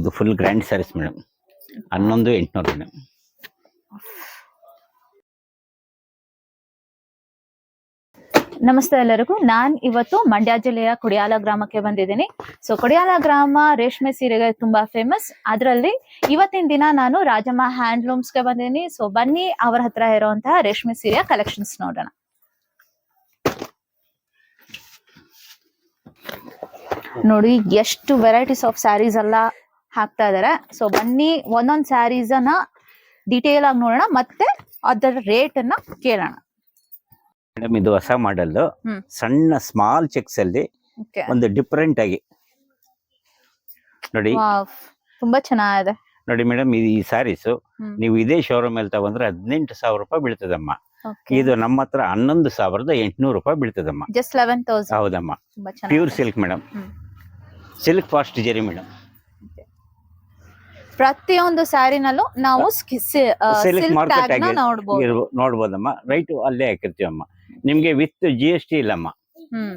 ಇದು full grand sarees madam ಹನ್ನೊಂದು, ಎಂಟುನೂರು ಮೇಡಮ್ ನಮಸ್ತೆ ಎಲ್ಲರಿಗೂ. ನಾನ್ ಇವತ್ತು ಮಂಡ್ಯ ಜಿಲ್ಲೆಯ ಕುಡಿಯಾಲ ಗ್ರಾಮಕ್ಕೆ ಬಂದಿದ್ದೀನಿ. ಸೊ ಕುಡಿಯಾಲ ಗ್ರಾಮ ರೇಷ್ಮೆ ಸೀರೆಗೆ ತುಂಬಾ ಫೇಮಸ್ ಅದರಲ್ಲಿ ಇವತ್ತಿನ ದಿನ ನಾನು ರಾಜಮ್ಮ ಹ್ಯಾಂಡ್ಲೂಮ್ಸ್ಗೆ ಬಂದಿದ್ದೀನಿ. ಸೊ ಬನ್ನಿ ಅವರ ಹತ್ರ ಇರುವಂತಹ ರೇಷ್ಮೆ ಸೀರೆಯ ಕಲೆಕ್ಷನ್ಸ್ ನೋಡೋಣ. ನೋಡಿ, ಎಷ್ಟು ವೆರೈಟೀಸ್ ಆಫ್ ಸ್ಯಾರೀಸ್ ಎಲ್ಲ ಹಾಕ್ತಾ ಇದಾರೆ. ಸೊ ಬನ್ನಿ ಒಂದೊಂದ್ ಸ್ಯಾರೀಸ್ ಅನ್ನ ಡೀಟೇಲ್ ಆಗಿ ನೋಡೋಣ ಮತ್ತೆ ಅದರ ರೇಟ್ ಅನ್ನ ಕೇಳೋಣ. ಮೇಡಮ್ ಇದು ಹೊಸ ಮಾಡಲ್ ಸಣ್ಣ ಸ್ಮಾಲ್ ಚೆಕ್ಸ್ ಅಲ್ಲಿ ಒಂದು ಡಿಫರೆಂಟ್ ಆಗಿ. ನೋಡಿ. ತುಂಬಾ ಚೆನ್ನಾಗಿದೆ. ನೋಡಿ ಮೇಡಮ್ ಈ ಸ್ಯಾರೀಸ್ ನೀವು ಇದೇ ಶೋರೂಮ್ ಅಲ್ಲಿ ತಗೊಂಡ್ರೆ ಹದಿನೆಂಟು ಸಾವಿರ ರೂಪಾಯಿ ಬೀಳ್ತದಮ್ಮ. ಇದು ನಮ್ಮ ಹತ್ರ ಹನ್ನೊಂದು ಸಾವಿರದ ಎಂಟುನೂರು ರೂಪಾಯಿ ಬೀಳ್ತದಮ್ಮ. ಜಸ್ಟ್ ಲೆವೆನ್ ತೌಸಂಡ್ ಹೌದಮ್ಮ. Pure silk madam silk fast zari madam ಪ್ರತಿಯೊಂದು ಸ್ಯಾರಿನಲ್ಲೂ ನಾವು ನೋಡ್ಬೋದಮ್ಮ. ರೈಟ್ ಅಲ್ಲೇ ಹಾಕಿರ್ತೀವಮ್ಮ. ನಿಮ್ಗೆ ವಿತ್ ಜಿ ಎಸ್ ಟಿ ಇಲ್ಲಮ್ಮ. ಹ್ಮ್.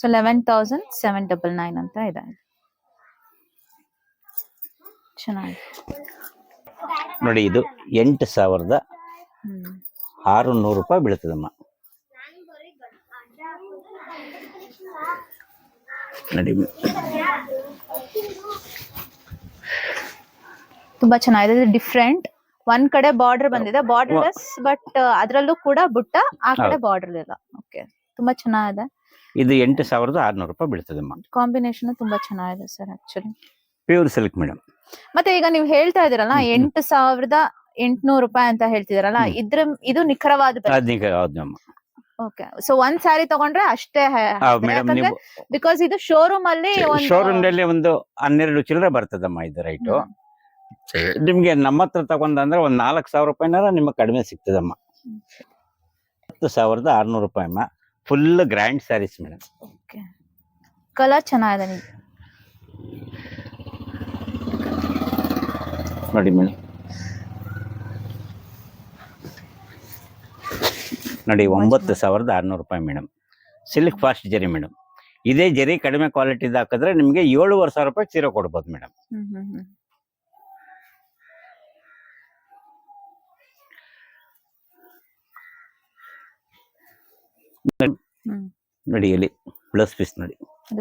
So eleven thousand seven double nine ಅಂತ ಇದೆ. ಚೆನ್ನಾಗಿ ನೋಡಿ ಇದು ಎಂಟು ಸಾವಿರದ ಆರು ನೂರು ರೂಪಾಯಿ ಬೀಳ್ತದಮ್ಮ. ನೋಡಿ ತುಂಬಾ ಚೆನ್ನಾಗಿದೆ. ಡಿಫ್ರೆಂಟ್ ಒಂದ್ ಕಡೆ ಬಾರ್ಡರ್ ಬಂದಿದೆ. ಬಾರ್ಡರ್ ಲೆಸ್ ಬಟ್ ಅದ್ರಲ್ಲೂ ಕೂಡ ಬುಟ್ಟ ಆ ಕಡೆ ಬಾರ್ಡರ್ ಇಲ್ಲ ಓಕೆ ತುಂಬಾ ಚೆನ್ನಾಗಿದೆ. ಇದು ಎಂಟು ಸಾವಿರದ ಆರ್ನೂರು ರೂಪಾಯಿ ಬೀಳ್ತದೆ ಕಾಂಬಿನೇಷನ್ ತುಂಬಾ ಚೆನ್ನಾಗಿದೆ sir actually pure silk madam ಮತ್ತೆ ಈಗ ನೀವು ಹೇಳ್ತಾ ಇದೀರಲ್ಲ. ಎಂಟು ಸಾವಿರದ ಎಂಟುನೂರು ರೂಪಾಯಿ ಅಂತ ಹೇಳ್ತಿದಾರಲ್ಲ. ಇದ್ರ ಇದು ನಿಖರವಾದ ಓಕೆ ಸೊ ಒಂದ್ ಸಾರಿ ತಗೊಂಡ್ರೆ ಅಷ್ಟೇ ಬಿಕಾಸ್ ಇದು ಶೋರೂಮ್ ಅಲ್ಲಿ ಒಂದು- ಶೋರೂಮ್ ಅಲ್ಲಿ ಒಂದು ಹನ್ನೆರಡು ಚಿಲ್ಲರೆ ಬರ್ತದಮ್ಮ ಇದು ರೈಟು. ನಿಮ್ಗೆ ನಮ್ಮ ಹತ್ರ ತಗೊಂಡಂದ್ರೆ ಒಂದ್ ನಾಲ್ಕು ಸಾವಿರ ರೂಪಾಯಿನಾರ ನಿಮಗೆ ಕಡಿಮೆ ಸಿಗ್ತದಮ್ಮ. ಹತ್ತು ಸಾವಿರದ ಆರ್ನೂರು ರೂಪಾಯಿ ಅಮ್ಮ. Full grand sarees madam okay colour ಚೆನ್ನಾಗಿದೆ. ನೋಡಿ ಮೇಡಮ್ ನೋಡಿ ಒಂಬತ್ತು ಸಾವಿರದ ಆರ್ನೂರು ರೂಪಾಯಿ madam silk fast zari madam ಇದೇ ಜರಿ ಕಡಿಮೆ ಕ್ವಾಲಿಟಿದ ಹಾಕಿದ್ರೆ ನಿಮಗೆ ಏಳುವರೆ ಸಾವಿರ ರೂಪಾಯಿ ಸೀರೆ ಕೊಡ್ಬೋದು ಮೇಡಮ್ ಇಲ್ಲಿ ಬ್ಲೌಸ್ ಪೀಸ್ ನೋಡಿ.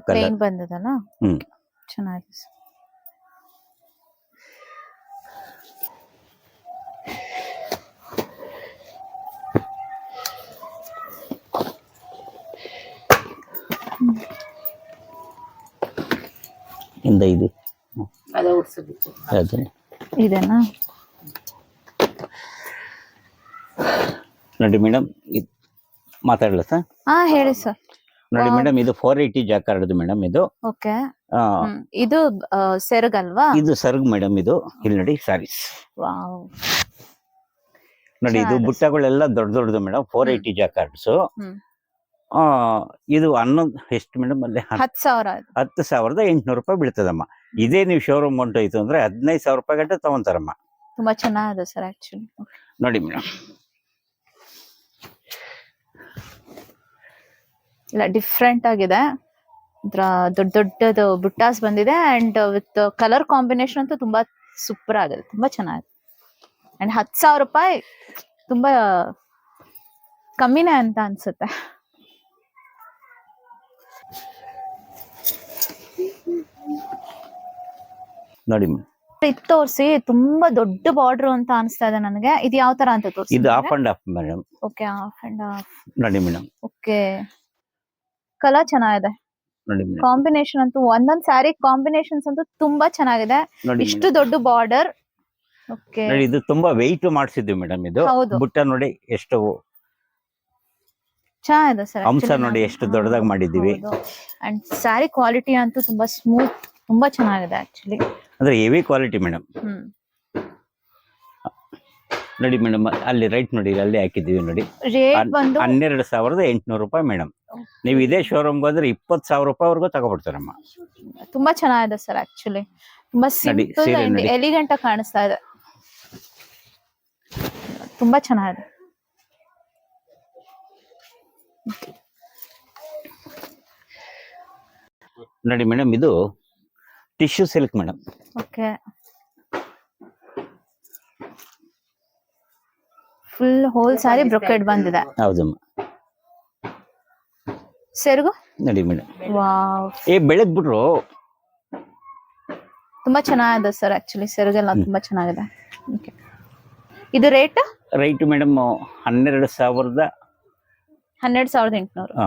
ಪ್ಲೇನ್ ಬಂದದಲ್ಲ? ಹ್ಮ್. ಚೆನ್ನಾಗಿ sir. ಇಂದ. ಇದೆ ಇದನ್ನ? ಇದೆನಾ ನೋಡಿ ಮೇಡಮ್ ಮಾತಾಡಲ್ಲ ಸರ್? ಹಾ ಹೇಳಿ ಸರ್. ನೋಡಿ. ಮೇಡಮ್ ಇದು ಫೋರ್ ಏಯ್ಟಿ ಜಾಕಾರ್ಡ್ ಮೇಡಮ್ ಇದು. ಓಕೆ. ಆ, ಇದು ಸೆರ್ಗ್ ಸೆರಗಲ್ವಾ? ಇದು ಸರ್ಗ್ ಮೇಡಮ್ ಇದು. ಇಲ್ಲಿ ನೋಡಿ ಸ್ಯಾರೀಸ್ ವಾವ್. ನೋಡಿ ಇದು ಚೆನ್ನಾಗಿದೆ. ಬುಟ್ಟಗಳೆಲ್ಲ ದೊಡ್ಡ ದೊಡ್ಡದು ಮೇಡಮ್ ಫೋರ್. Eighty jacquards. ಹ್ಮ್. ಇದು ಹನ್ನೊಂದು ಎಷ್ಟು ಮೇಡಮ್ ಅಲ್ಲಿ? ಹತ್- ಹತ್ ಸಾವಿರ ಹತ್ತು ಸಾವಿರದ ಎಂಟುನೂರು ರೂಪಾಯಿ ಬೀಳ್ತದಮ್ಮ. ಇದೇ ನೀವು ಶೋರೂಮ್ ಹೊಂಟೋಯ್ತು ಅಂದ್ರೆ ಹದಿನೈದು ಸಾವಿರ ರೂಪಾಯಿ ಗಂಟೆ ತಗೊಂತಾರಮ್ಮ. ತುಂಬಾ ಚೆನ್ನಾಗಿದೆ ಸರ್ ಆಕ್ಚುಲಿ ನೋಡಿ ಮೇಡಮ್. ಇಲ್ಲ ಡಿಫ್ರೆಂಟ್ ಆಗಿದೆ. ದೊಡ್ಡ ದೊಡ್ಡದು ಬುಟ್ಟಾಸ್ ಬಂದಿದೆ ಅಂಡ್ ವಿತ್ ಕಲರ್ ಕಾಂಬಿನೇಷನ್ ಅಂತೂ ತುಂಬಾ ಸೂಪರ್ ಆಗಿದೆ ತುಂಬಾ ಚೆನ್ನಾಗಿದೆ. ಅಂಡ್ ಹತ್ತು ಸಾವಿರ ರೂಪಾಯಿ ತುಂಬಾ ಕಮ್ಮಿನೇ ಅಂತ ಅನ್ಸುತ್ತೆ. ನೋಡಿ ಇದು ತೋರಿಸಿ ತುಂಬಾ ದೊಡ್ಡ ಬಾರ್ಡರ್ ಅಂತ ಅನಿಸ್ತಾ ಇದೆ ನನಗೆ. ಇದು ಯಾವ ತರ ಅಂತ ತೋರಿಸಿ ಇದು half and half madam okay half and half ನೋಡಿ ಮೇಡಮ್ ಓಕೆ ಕಲರ್ ಚೆನ್ನಾಗಿದೆ. ನೋಡಿ ಮೇಡಮ್. ಕಾಂಬಿನೇಷನ್ ಅಂತೂ ಒಂದೊಂದ್ ಸ್ಯಾರಿ ಕಾಂಬಿನೇಷನ್ಸ್ ಅಂತೂ ತುಂಬಾ ಚೆನ್ನಾಗಿದೆ. ನೋಡಿ ಇಷ್ಟು ದೊಡ್ಡ ಬಾರ್ಡರ್ ಓಕೆ ನೋಡಿ ಇದು ತುಂಬಾ ವೆಯ್ಟ್ ಮಾಡಿಸಿದ್ವಿ ಮೇಡಮ್ ಇದು. ಹೌದು. ಬುಟ್ಟ ನೋಡಿ ಎಷ್ಟು ಚೆನ್ನಾಗಿದೆ ಸರ್ ಅಂಶ ನೋಡಿ ಎಷ್ಟು ದೊಡ್ಡದಾಗಿ ಮಾಡಿದ್ದೀವಿ. ಅಂಡ್ ಸ್ಯಾರಿ ಕ್ವಾಲಿಟಿ ಅಂತೂ ತುಂಬಾ ಸ್ಮೂತ್ ತುಂಬಾ ಚೆನ್ನಾಗಿದೆ ಆಕ್ಚುಲಿ ಅಂದ್ರೆ ಹೆವಿ ಕ್ವಾಲಿಟಿ ಮೇಡಮ್. ಹ್ಮ್. ನೋಡಿ ಮೇಡಮ್ ಅಲ್ಲಿ ರೈಟ್ ನೋಡಿ ಅಲ್ಲಿ ಹಾಕಿದ್ದೀವಿ ನೋಡಿ. ರೇಟ್ ಹನ್- ಬಂದು ಹನ್ನೆರಡು ಸಾವಿರದ ಎಂಟುನೂರು ರೂಪಾಯಿ ಮೇಡಮ್. ನೀವು ಇದೇ ಶೋರೂಮ್ಗೆ ಹೋದ್ರೆ ಇಪ್ಪತ್ತು ಸಾವಿರ ರೂಪಾಯಿವರೆಗೂ ತಗೊಬಿಡ್ತಾರಮ್ಮ. ತುಂಬಾ ಚೆನ್ನಾಗಿದೆ ಸರ್ ಆಕ್ಚುಲಿ ತುಂಬಾ ಸಿಂಪಲ್ ಸೀರೆ ಅಂಡ್ ಎಲಿಗೆಂಟ್ ಕಾಣಿಸ್ತಾ ಇದೆ. ತುಂಬಾ ಚೆನ್ನಾಗಿದೆ. ನೋಡಿ ಮೇಡಮ್ ಇದು tissue silk madam. Okay full whole saree brocade ಬಂದಿದೆ. ಹೌದಮ್ಮ. ಸೆರಗು? ನಡಿ ಮೇಡಮ್ ವಾವ್. ಏ ಬೆಳಗ್ ಬಿಟ್ರು. ತುಂಬಾ ಚೆನ್ನಾಗಿದೆ ಸರ್ ಆಕ್ಚುಲಿ ಸೆರಗೆಲ್ಲ ತುಂಬಾ ಚೆನ್ನಾಗಿದೆ. ಓಕೆ ಇದು ರೇಟ್ ರೈಟ್ ಮೇಡಮ್ ಹನ್ನೆರಡು ಸಾವಿರದ ಹನ್ನೆರಡು ಸಾವಿರದ ಎಂಟುನೂರು. ಆ,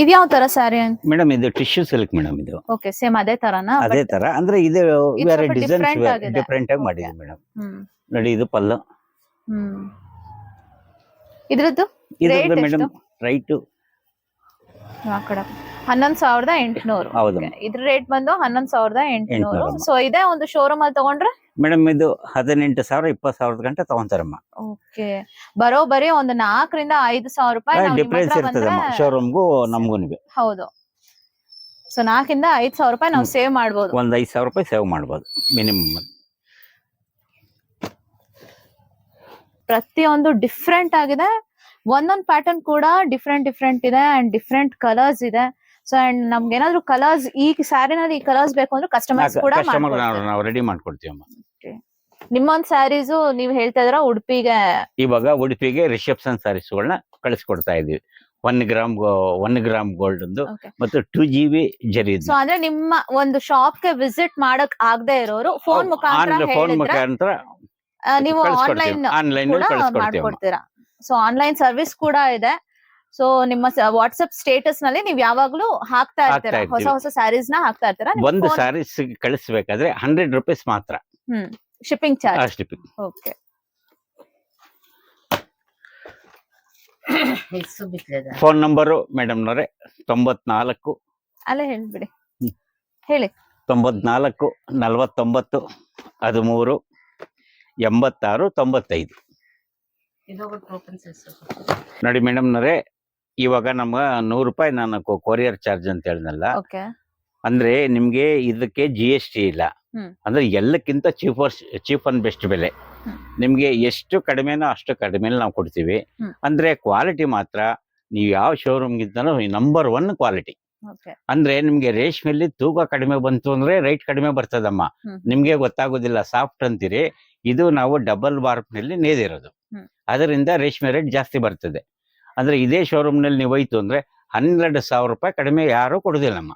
ಇದು ಯಾವ ತರ ಸ್ಯಾರಿ ಮೇಡಮ್ ಇದು ಟಿಶ್ಯೂ ಸಿಲ್ಕ್ ಮೇಡಮ್ ಇದು. ಓಕೆ ಸೇಮ್ ಅದೇ ತರನಾ? ಅದೇ ತರ. ಅಂದ್ರೆ ಇದು ಬೇರೆ ಆಗಿದೆ. ಡಿಫ್ರೆಂಟ್ ಆಗಿ ಮಾಡಿದ್ವಿ ಮೇಡಮ್ ನೋಡಿ ಇದು ಪಲ್ಲು. ಇದ್ರದ್ದು ಇದ್ರದ್ದು ಮೇಡಮ್ ರೈಟ್ ಆ ಕಡೆ. ಹನ್ನೊಂದ್ ಸಾವಿರದ ಎಂಟುನೂರು. ಹೌದು ಇದ್ರ ರೇಟ್ ಬಂದು ಹನ್ನೊಂದ್ ಸಾವಿರದ ಎಂಟುನೂರು. ಸೊ ಇದೇ ಒಂದು ಶೋರೂಮ್ ಅಲ್ಲಿ ತಗೊಂಡ್ರೆ? ಮೇಡಮ್ ಇದು ಹದಿನೆಂಟು ಸಾವಿರ ಇಪ್ಪತ್ತು ಸಾವಿರದ ಗಂಟೆ ತಗೊಂತಾರಮ್ಮ ಓಕೆ ಬರೋಬರಿ ಒಂದು ನಾಲ್ಕರಿಂದ ಐದು ಸಾವಿರ ರೂಪಾಯಿ ಡಿಫ್ರೆನ್ಸ್ ಇರ್ತದೆ ಶೋರೂಮ್ಗೂ ನಮಗೂ ಹೌದು. ಸೊ ನಾಲ್ಕಿಂದ ಐದು ಸಾವಿರ ರೂಪಾಯಿ ನಾವು ಸೇವ್ ಮಾಡ್ಬೋದು. ಒಂದ್ ಐದು ಸಾವಿರ ರೂಪಾಯಿ ಸೇವ್ ಮಾಡ್ಬೋದು ಮಿನಿಮಮ್ ಪ್ರತಿಯೊಂದು ಡಿಫ್ರೆಂಟ್ ಆಗಿದೆ. ಒಂದೊಂದು ಪ್ಯಾಟರ್ನ್ ಕೂಡ ಡಿಫ್ರೆಂಟ್ ಡಿಫ್ರೆಂಟ್ ಇದೆ ಅಂಡ್ ಡಿಫ್ರೆಂಟ್ ಕಲರ್ಸ್ ಇದೆ. ಸೊ ಅಂಡ್ ನಮ್ಗೆ ಏನಾದ್ರು ಕಲರ್ಸ್ ಈ ಸ್ಯಾರಿನಲ್ಲಿ ಈ ಕಲರ್ಸ್ ಬೇಕು ಅಂದ್ರೆ ಕಸ್ಟಮರ್ಸ್ ಕೂಡ. ನಾವು ರೆಡಿ ಮಾಡ್ಕೊಡ್ತೀವಮ್ಮ. ನಿಮ್ಮೊಂದ್ ಸ್ಯಾರೀಸ್ ನೀವ್ ಹೇಳ್ತಾ ಇದ್ರ ಉಡುಪಿಗೆ? ಇವಾಗ ಉಡುಪಿಗೆ ರಿಸೆಪ್ಷನ್ ಸ್ಯಾರೀಸ್ಗಳನ್ನ ಕಳಿಸ್ಕೊಡ್ತಾ ಇದೀವಿ one gram one gram gold ಒಂದು ಮತ್ತು two G B zari so ಅಂದ್ರೆ ನಿಮ್ಮ ಒಂದು ಶಾಪ್ಗೆ ವಿಸಿಟ್ ಮಾಡಕ್ ಆಗದೆ ಇರೋರು ಫೋನ್ ಮುಖಾಂತರ ಫೋನ್ ಮುಖಾಂತರ ನೀವು ಆನ್ಲೈನ್ ಆನ್ಲೈನ್ ಮಾಡ್ಕೊಡ್ತೀರಾ. ಸೊ ಆನ್ಲೈನ್ ಸರ್ವಿಸ್ ಕೂಡ ಇದೆ. ಸೊ ನಿಮ್ಮ ವಾಟ್ಸ್ಆಪ್ ಸ್ಟೇಟಸ್ನಲ್ಲಿ ನೀವು ಯಾವಾಗ್ಲೂ ಹಾಕ್ತಾ ಇರ್ತೀರಾ. ಹೊಸ ಹೊಸ ಸ್ಯಾರೀಸ್ನ ಹಾಕ್ತಾ ಇರ್ತೀರಾ. ಒಂದು ಸ್ಯಾರೀಸ್ ಕಳಿಸ್ಬೇಕಾದ್ರೆ ಹಂಡ್ರೆಡ್ ರುಪೀಸ್ ಮಾತ್ರ. ಹ್ಮ್ shipping charge shipping okay phone number ಮೇಡಮ್ನವ್ರೆ ತೊಂಬತ್ನಾಲ್ಕು ಅಲ್ಲೇ ಹೇಳ್ಬಿಡಿ. ಹೇಳಿ. ತೊಂಬತ್ನಾಲ್ಕು ನಲವತ್ತೊಂಬತ್ತು ಹದಿಮೂರು ಎಂಬತ್ತಾರು ತೊಂಬತ್ತೈದು. ನೋಡಿ ಮೇಡಮ್ನವ್ರೆ ಇವಾಗ ನಮ್ಗೆ ನೂರು ರೂಪಾಯಿ ನಾನು ಕೊರಿಯರ್ ಚಾರ್ಜ್ ಅಂತ ಹೇಳಿದ್ನಲ್ಲ ಓಕೆ ಅಂದ್ರೆ ನಿಮ್ಗೆ ಇದಕ್ಕೆ ಜಿ ಎಸ್ ಟಿ ಇಲ್ಲ ಹ್ಮ್. ಅಂದ್ರೆ ಎಲ್ಲಕ್ಕಿಂತ ಚೀಪರ್ ಚೀಪ್ ಅಂಡ್ ಬೆಸ್ಟ್ ಬೆಲೆ ಹ್ಮ್. ನಿಮ್ಗೆ ಎಷ್ಟು ಕಡಿಮೆನೋ ಅಷ್ಟು ಕಡಿಮೆಲಿ ನಾವು ಕೊಡ್ತೀವಿ ಹ್ಮ್. ಅಂದ್ರೆ ಕ್ವಾಲಿಟಿ ಮಾತ್ರ ನೀವು ಯಾವ ಶೋರೂಮ್ಗಿಂತನೂ ನಂಬರ್ ಒನ್ ಕ್ವಾಲಿಟಿ ಓಕೆ ಅಂದ್ರೆ ನಿಮ್ಗೆ ರೇಷ್ಮೆಲಿ ತೂಕ ಕಡಿಮೆ ಬಂತು ಅಂದ್ರೆ ರೈಟ್ ಕಡಿಮೆ ಬರ್ತದಮ್ಮ ಹ್ಮ್. ನಿಮ್ಗೆ ಗೊತ್ತಾಗೋದಿಲ್ಲ ಸಾಫ್ಟ್ ಅಂತೀರಿ ಇದು ನಾವು ಡಬಲ್ ಬಾರ್ಪ್ನಲ್ಲಿ ನೇದಿರೋದು ಹ್ಮ್. ಅದರಿಂದ ರೇಷ್ಮೆ ರೇಟ್ ಜಾಸ್ತಿ ಬರ್ತದೆ ಅಂದ್ರೆ ಇದೇ ಶೋರೂಮ್ನಲ್ಲಿ ನೀವು ಹೋಯ್ತು ಅಂದ್ರೆ ಹನ್ನೆರಡು ಸಾವಿರ ರೂಪಾಯಿ ಕಡಿಮೆ ಯಾರು ಕೊಡುದಿಲ್ಲಮ್ಮ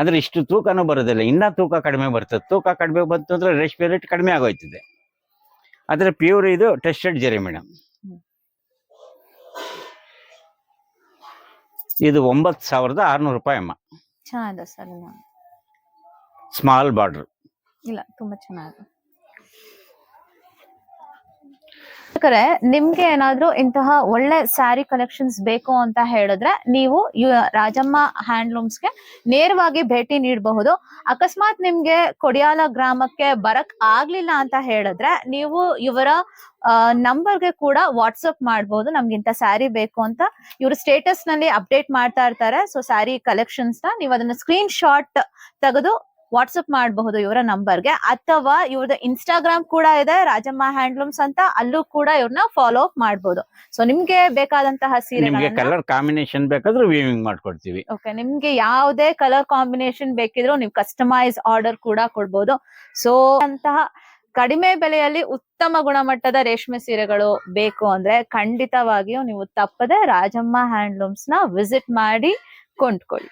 ಅಂದರೆ ಇಷ್ಟು ತೂಕನೂ ಬರೋದಿಲ್ಲ. ಇನ್ನೂ ತೂಕ ಕಡಿಮೆ ಬರ್ತದೆ. ತೂಕ ಕಡಿಮೆ ಬಂತು ಅಂದ್ರೆ ರೇಷ್ಮೆ ರೇಟ್ ಕಡಿಮೆ ಆಗೋಯ್ತದೆ. ಆದರೆ ಪ್ಯೂರ್ ಇದು ಟೆಸ್ಟೆಡ್ ಜರಿ ಮೇಡಮ್ ಇದು ಒಂಬತ್ತು ಸಾವಿರದ ಆರ್ನೂರು ರೂಪಾಯಿ ಅಮ್ಮ. ಚೆನ್ನಾಗಿದೆ ಸರ್ ಸ್ಮಾಲ್ ಬಾರ್ಡ್ರ್ ಇಲ್ಲ ತುಂಬಾ ಚೆನ್ನಾಗಿದೆ ಬೇಕಾದ್ರೆ ನಿಮ್ಗೆ ಏನಾದ್ರು ಇಂತಹ ಒಳ್ಳೆ ಸ್ಯಾರಿ ಕಲೆಕ್ಷನ್ಸ್ ಬೇಕು ಅಂತ ಹೇಳಿದ್ರೆ ನೀವು ರಾಜಮ್ಮ ಹ್ಯಾಂಡ್ಲೂಮ್ಸ್ಗೆ ನೇರವಾಗಿ ಭೇಟಿ ನೀಡಬಹುದು. ಅಕಸ್ಮಾತ್ ನಿಮ್ಗೆ ಕೊಡಿಯಾಲ ಗ್ರಾಮಕ್ಕೆ ಬರಕ್ ಆಗ್ಲಿಲ್ಲ ಅಂತ ಹೇಳಿದ್ರೆ ನೀವು ಇವರ ನಂಬರ್ಗೆ ಕೂಡ ವಾಟ್ಸಪ್ ಮಾಡಬಹುದು ನಮ್ಗೆ ಇಂಥ ಸ್ಯಾರಿ ಬೇಕು ಅಂತ ಇವರು ಸ್ಟೇಟಸ್ನಲ್ಲಿ ಅಪ್ಡೇಟ್ ಮಾಡ್ತಾ ಇರ್ತಾರೆ. ಸೊ, ಸ್ಯಾರಿ ಕಲೆಕ್ಷನ್ಸ್ನ ನೀವು ಅದನ್ನ ಸ್ಕ್ರೀನ್ ಶಾಟ್ ತೆಗೆದು ವಾಟ್ಸಪ್ ಮಾಡಬಹುದು ಇವರ ನಂಬರ್ಗೆ. ಅಥವಾ ಇವ್ರದ್ದು ಇನ್ಸ್ಟಾಗ್ರಾಮ್ ಕೂಡ ಇದೆ ರಾಜಮ್ಮ ಹ್ಯಾಂಡ್ಲೂಮ್ಸ್ ಅಂತ ಅಲ್ಲೂ ಕೂಡ ಇವ್ರನ್ನ ಫಾಲೋ ಅಪ್ ಮಾಡಬಹುದು. ಸೊ ನಿಮ್ಗೆ ಬೇಕಾದಂತಹ ನಿಮ್ಗೆ ಸೀರೆ ಕಲರ್ ಕಾಂಬಿನೇಷನ್ ಬೇಕಾದ್ರೂ ವೀವಿಂಗ್ ಮಾಡ್ಕೊಡ್ತೀವಿ. ಓಕೆ ನಿಮ್ಗೆ ಯಾವುದೇ ಕಲರ್ ಕಾಂಬಿನೇಷನ್ ಬೇಕಿದ್ರು ನೀವು ಕಸ್ಟಮೈಸ್ ಆರ್ಡರ್ ಕೂಡ ಕೊಡ್ಬೋದು. ಸೊ ಅಂತಹ ಕಡಿಮೆ ಬೆಲೆಯಲ್ಲಿ ಉತ್ತಮ ಗುಣಮಟ್ಟದ ರೇಷ್ಮೆ ಸೀರೆಗಳು ಬೇಕು ಅಂದ್ರೆ ಖಂಡಿತವಾಗಿಯೂ ನೀವು ತಪ್ಪದೆ ರಾಜಮ್ಮ ಹ್ಯಾಂಡ್ಲೂಮ್ಸ್ನ ವಿಸಿಟ್ ಮಾಡಿ ಕೊಂಡ್ಕೊಳ್ಳಿ.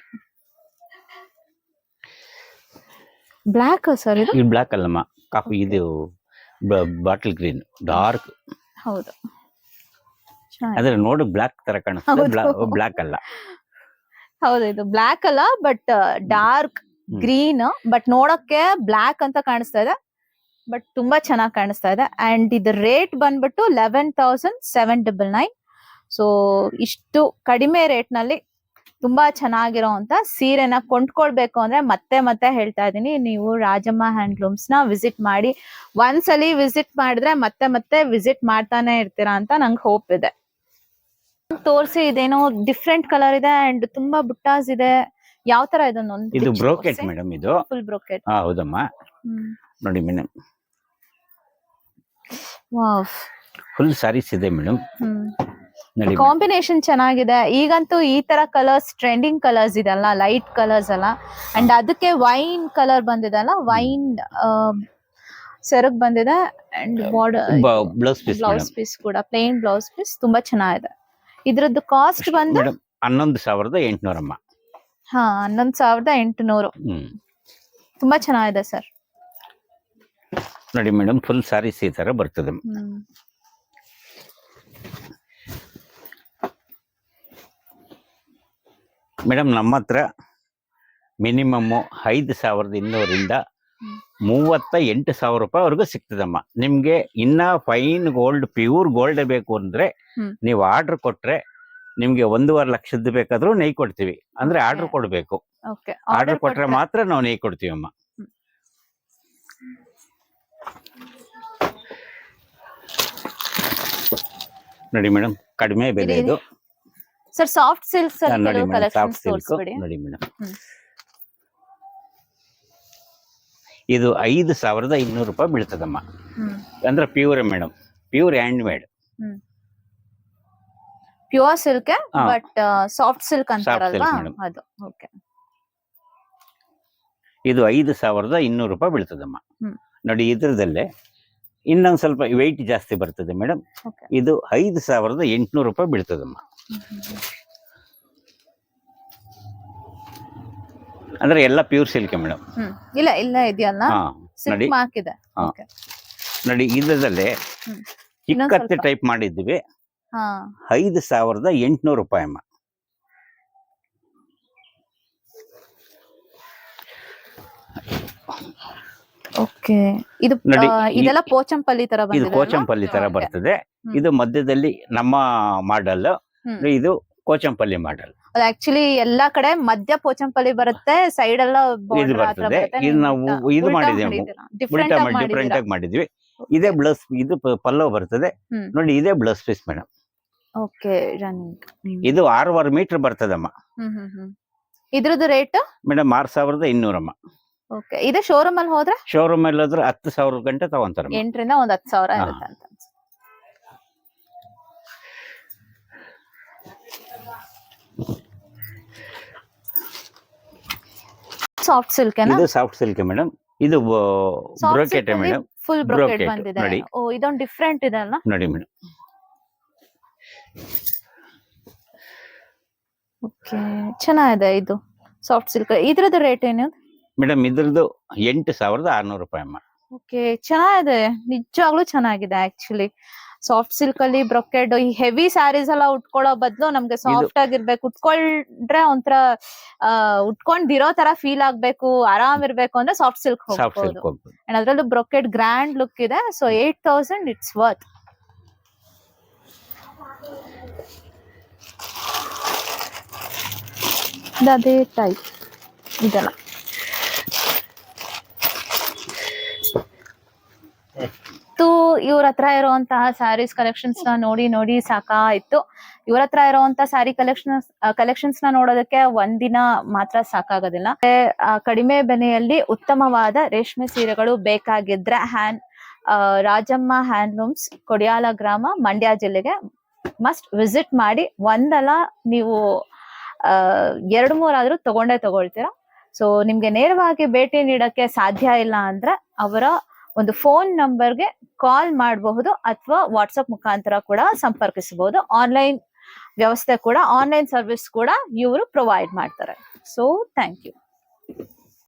ಬ್ಲ್ಯಾಕ್ ಸರ್ ಇದು ಇದು ಬ್ಲಾಕ್ ಅಲ್ಲಮ್ಮ. ಕಾಫಿ ಇದು ಬಾಟಲ್ ಗ್ರೀನ್ ಡಾರ್ಕ್ ಹೌದು. ಅದರ ನೋಡು ಬ್ಲಾಕ್ ತರ ಕಾಣಿಸ್ತದೆ. ಬ್ಲ್ಯಾಕ್ ಬ್ಲಾಕ್ ಅಲ್ಲ. ಹೌದು ಇದು ಬ್ಲ್ಯಾಕ್ ಅಲ್ಲ ಬಟ್ ಡಾರ್ಕ್ ಗ್ರೀನ್ ಬಟ್ ನೋಡಕ್ಕೆ ಬ್ಲ್ಯಾಕ್ ಅಂತ ಕಾಣಿಸ್ತಾ ಇದೆ. ಬಟ್ ತುಂಬಾ ಚೆನ್ನಾಗಿ ಕಾಣಿಸ್ತಾ ಇದೆ. ಅಂಡ್ ಇದು ರೇಟ್ ಬಂದ್ಬಿಟ್ಟು eleven thousand seven double nine so ಇಷ್ಟು ಕಡಿಮೆ ರೇಟ್ನಲ್ಲಿ ತುಂಬಾ ಚೆನ್ನಾಗಿರೋಂತ ಸೀರೆನ ಕೊಂಡ್ಕೊಳ್ಬೇಕು ಅಂದ್ರೆ ಮತ್ತೆ ಮತ್ತೆ ಹೇಳ್ತಾ ಇದೀನಿ ನೀವು ರಾಜಮ್ಮ ಹ್ಯಾಂಡ್ಲೂಮ್ಸ್ನ ವಿಸಿಟ್ ಮಾಡಿ ಒಂದ್ಸಲಿ ವಿಸಿಟ್ ಮಾಡಿದ್ರೆ ಮತ್ತೆ ಮತ್ತೆ ವಿಸಿಟ್ ಮಾಡ್ತಾನೆ ಇರ್ತೀರಾ ಅಂತ ನಂಗೆ ಹೋಪ್ ಇದೆ. ತೋರಿಸಿ ಇದೇನೋ ಡಿಫ್ರೆಂಟ್ ಕಲರ್ ಇದೆ ಅಂಡ್ ತುಂಬಾ ಬುಟ್ಟಾಸ್ ಇದೆ. ಯಾವ ತರ ಇದೊಂದು ಇದು ಬ್ರೋಕೆಟ್ ಮೇಡಮ್ ಇದು. ಫುಲ್ ಬ್ರೋಕೆಟ್ ಹೌದಮ್ಮ. ನೋಡಿ ಮೇಡಮ್ ಫುಲ್ ಸಾರೀಸ್ ಇದೆ ಮೇಡಮ್ ಕಾಂಬಿನೇಷನ್ ಚೆನ್ನಾಗಿದೆ. ಈಗಂತೂ ಈ ತರ ಕಲರ್ಸ್ ಟ್ರೆಂಡಿಂಗ್ ಕಲರ್ಸ್ ಇದೆಲ್ಲ ಲೈಟ್ ಕಲರ್ಸ್ ಅಲ್ಲ ಅಂಡ್ ಅದಕ್ಕೆ ವೈನ್ ಕಲರ್ ಬಂದಿದೆ ಅಲ್ಲ? ವೈನ್ ಸೆರಗ್ ಬಂದಿದೆ and blouse piece blouse piece ಕೂಡ ಪ್ಲೇನ್ ಬ್ಲೌಸ್ ಪೀಸ್ ತುಂಬಾ ಚೆನ್ನಾಗಿದೆ. ಇದ್ರದ್ದು ಕಾಸ್ಟ್ ಬಂದು ಹನ್ನೊಂದು ಸಾವಿರದ ಎಂಟುನೂರಮ್ಮ. ಹಾ ಹನ್ನೊಂದು ಸಾವಿರದ ಎಂಟುನೂರು. ತುಂಬಾ ಚೆನ್ನಾಗಿದೆ ಸರ್. ನೋಡಿ ಮೇಡಮ್ ಫುಲ್ ಸಾರೀಸ್ ಈ ತರ ಬರ್ತದೆ. ಮೇಡಮ್ ನಮ್ಮ ಹತ್ರ ಮಿನಿಮಮ್ ಐದು ಸಾವಿರದ ಇನ್ನೂರಿಂದ. ಮೂವತ್ತ ಎಂಟು ಸಾವಿರ ರೂಪಾಯಿವರೆಗೂ ಸಿಗ್ತದಮ್ಮ ನಿಮಗೆ ಇನ್ನ ಫೈನ್ ಗೋಲ್ಡ್ ಪ್ಯೂರ್ ಗೋಲ್ಡ್ ಬೇಕು ಅಂದ್ರೆ ನೀವು ಆರ್ಡರ್ ಕೊಟ್ರೆ ನಿಮಗೆ ಒಂದೂವರೆ ಲಕ್ಷದ್ದು ಬೇಕಾದ್ರೂ ನೈ ಕೊಡ್ತೀವಿ. ಅಂದ್ರೆ. ಆರ್ಡರ್ ಕೊಡ್ಬೇಕು. ಓಕೆ. ಆರ್ಡರ್ ಕೊಟ್ರೆ ಮಾತ್ರ ನಾವು ನೈ ಕೊಡ್ತೀವಮ್ಮ. ನೋಡಿ ಮೇಡಮ್ ಕಡಿಮೆ ಬೆಲೆ ಇದು. ಸರ್ ಸಾಫ್ಟ್ ನೋಡಿ ಕೆಲವು ಮೇಡಮ್ ಸಾಫ್ಟ್ ಸಿಲ್ಕ್ ನೋಡಿ ಮೇಡಮ್ ಇದು ಐದು ಸಾವಿರದ ಇನ್ನೂರು ರೂಪಾಯಿ ಬೀಳ್ತದಮ್ಮ. ಅಂದ್ರೆ pure madam pure hand made pure silk but soft silk ಅಂತಾರಲ್ವಾ. ಅದು ಓಕೆ ಇದು ಐದು ಸಾವಿರದ ಇನ್ನೂರು ರೂಪಾಯಿ ಬೀಳ್ತದಮ್ಮ. ನೋಡಿ ಇದ್ರದಲ್ಲೇ ಇನ್ನೊಂದ್ ಸ್ವಲ್ಪ ವೆಯ್ಟ್ ಜಾಸ್ತಿ ಬರ್ತದೆ ಮೇಡಮ್ ಇದು ಐದು ಸಾವಿರದ ಎಂಟುನೂರು ರೂಪಾಯಿ ಬೀಳ್ತದಮ್ಮ. ಅಂದ್ರೆ ಎಲ್ಲ ಪ್ಯೂರ್ ಸಿಲ್ಕ್ ಮೇಡಮ್ ಇಲ್ಲ ಇಲ್ಲ ಇದೆಯಲ್ಲ? ನೋಡಿ. ನೋಡಿ ಇದ್ರದಲ್ಲೇ ಚಿಕ್ಕತ್ತೆ ಟೈಪ್ ಮಾಡಿದ್ವಿ. ಐದು ಸಾವಿರದ ಎಂಟುನೂರು ರೂಪಾಯಿ ಅಮ್ಮ ಓಕೆ. ಇದು ನೋಡಿ, ಆ, ಈ- ಇದೆಲ್ಲ ಪೋಚಂಪಲ್ಲಿ ತರ ಇದು ಬಂದಿದೆ ಕೋಚಂಪಲ್ಲಿ ತರ Okay. ಬರ್ತದೆ. ಹ್ಮ್. ಇದು ಮಧ್ಯದಲ್ಲಿ ನಮ್ಮ ಮಾಡಲ್ ಹ್ಮ್. ಇದು ಕೋಚಂಪಲ್ಲಿ ಮಾಡಲ್. ಆಕ್ಚುಲಿ ಎಲ್ಲಾ ಕಡೆ ಮಧ್ಯ ಪೋಚಂಪಲ್ಲಿ ಬರುತ್ತೆ ಸೈಡ್ ಎಲ್ಲ ಇದು ಬರ್ತದೆ. ಇದು ನಾವು ಇದು ಮಾಡಿದ್ವಿ ಡಿಫ್ರೆಂಟ್ ಉಲ್ಟಾ ಮಾಡಿ ಡಿಫ್ರೆಂಟ್ ಆಗಿ ಮಾಡಿದ್ವಿ ಇದೇ ಬ್ಲೌಸ್ ಇದು ಪ- ಪಲ್ಲವ್ ಬರ್ತದೆ. ಹ್ಮ್. ನೋಡಿ ಇದೇ blouse piece madam. Okay running ಇದು ಆರೂವರೆ ಮೀಟರ್ ಬರ್ತದಮ್ಮ. ಹ್ಮ್ ಹ್ಮ್ ಹ್ಮ್. ಇದ್ರದ್ದು ರೇಟ್ ಮೇಡಮ್ ಆರ್ ಸಾವಿರದ ಇನ್ನೂರಮ್ಮ. ಓಕೆ ಇದೆ ಶೋರೂಮ್ ಅಲ್ಲಿ ಹೋದ್ರೆ? ಶೋರೂಮ್ ಅಲ್ಲಿ ಹೋದ್ರೆ ಹತ್ತು ಸಾವಿರ ಗಂಟೆ ತಗೊಂತಾರೆ ಎಂಟರಿಂದ ಒಂದ್ ಹತ್ತು ಸಾವಿರ. ಇರುತ್ತೆ ಅಂತ ಸಾಫ್ಟ್ ಸಿಲ್ಕ್ ಇದು ಸಾಫ್ಟ್ ಸಿಲ್ಕ್ ಮೇಡಮ್. ಇದು ಬ್ರೋಕೆಟ್ ಮೇಡಮ್. ಫುಲ್ ಬ್ರೋಕೆಟ್ ಬಂದಿದೆ. ನೋಡಿ. ಓ ಇದೊಂದು ಡಿಫರೆಂಟ್ ಇದೆ ಅಲ್ಲ ನೋಡಿ ಮೇಡಮ್. ಓಕೆ ಚೆನ್ನಾಗಿದೆ ಇದು. ಸಾಫ್ಟ್ ಸಿಲ್ಕ್ ಇದ್ರದ್ದು ರೇಟ್ ಏನು ಮೇಡಮ್ ಇದ್ರದ್ದು ಎಂಟು ಸಾವಿರದ ಆರ್ನೂರು ರೂಪಾಯಿ ಅಮ್ಮ. ಓಕೆ ಚೆನ್ನಾಗಿದೆ. ನಿಜವಾಗ್ಲೂ ಚೆನ್ನಾಗಿದೆ ಆಕ್ಚುಲಿ. ಸಾಫ್ಟ್ ಸಿಲ್ಕ್ ಅಲ್ಲಿ ಬ್ರೊಕೆಡ್ ಈ ಹೆವಿ ಸ್ಯಾರೀಸ್ ಎಲ್ಲ ಉಟ್ಕೊಳ್ಳೋ ಬದಲು ನಮ್ಗೆ ಸಾಫ್ಟ್ ಆಗಿರ್ಬೇಕು. ಉಟ್ಕೊಂಡ್ರೆ ಒಂಥರ ಉಟ್ಕೊಂಡಿರೋ ತರ ಫೀಲ್ ಆಗ್ಬೇಕು ಆರಾಮ್ ಇರ್ಬೇಕು ಅಂದ್ರೆ ಸಾಫ್ಟ್ ಸಿಲ್ಕ್ ಹೋಗ್ಬೋದು. ಅಂಡ್ ಅದ್ರಲ್ಲೂ ಬ್ರೊಕೆಡ್ ಗ್ರ್ಯಾಂಡ್ ಲುಕ್ ಇದೆ so eight thousand it's worth. ಅದೇ ಟೈಪ್ ಇದೆಲ್ಲ ಮತ್ತು ಇವ್ರ ಹತ್ರ ಇರುವಂತಹ ಸ್ಯಾರೀಸ್ ಕಲೆಕ್ಷನ್ಸ್ನ ನೋಡಿ ನೋಡಿ ಸಾಕಾಯ್ತು. ಇವ್ರ ಹತ್ರ ಇರುವಂತ ಸ್ಯಾರಿ ಕಲೆಕ್ಷನ್ ಕಲೆಕ್ಷನ್ಸ್ನ ನೋಡೋದಕ್ಕೆ ಒಂದಿನ ಮಾತ್ರ ಸಾಕಾಗೋದಿಲ್ಲ. ಕಡಿಮೆ ಬೆಲೆಯಲ್ಲಿ ಉತ್ತಮವಾದ ರೇಷ್ಮೆ ಸೀರೆಗಳು ಬೇಕಾಗಿದ್ರೆ ಹ್ಯಾಂಡ್ ರಾಜಮ್ಮ ಹ್ಯಾಂಡ್ಲೂಮ್ಸ್ ಕೊಡಿಯಾಲ ಗ್ರಾಮ, ಮಂಡ್ಯ ಜಿಲ್ಲೆಗೆ ಮಸ್ಟ್ ವಿಸಿಟ್ ಮಾಡಿ ಒಂದಲ್ಲ ನೀವು ಎರಡು ಮೂರಾದ್ರೂ ತಗೊಂಡೇ ತಗೊಳ್ತೀರಾ. ಸೊ ನಿಮ್ಗೆ ನೇರವಾಗಿ ಭೇಟಿ ನೀಡಕ್ಕೆ ಸಾಧ್ಯ ಇಲ್ಲ ಅಂದ್ರೆ ಅವರ ಒಂದು ಫೋನ್ ನಂಬರ್ಗೆ ಕಾಲ್ ಮಾಡಬಹುದು ಅಥವಾ ವಾಟ್ಸಪ್ ಮುಖಾಂತರ ಕೂಡ ಸಂಪರ್ಕಿಸಬಹುದು. ಆನ್ಲೈನ್ ವ್ಯವಸ್ಥೆ ಕೂಡ ಆನ್ಲೈನ್ ಸರ್ವಿಸ್ ಕೂಡ ಇವರು ಪ್ರೊವೈಡ್ ಮಾಡ್ತಾರೆ. So thank you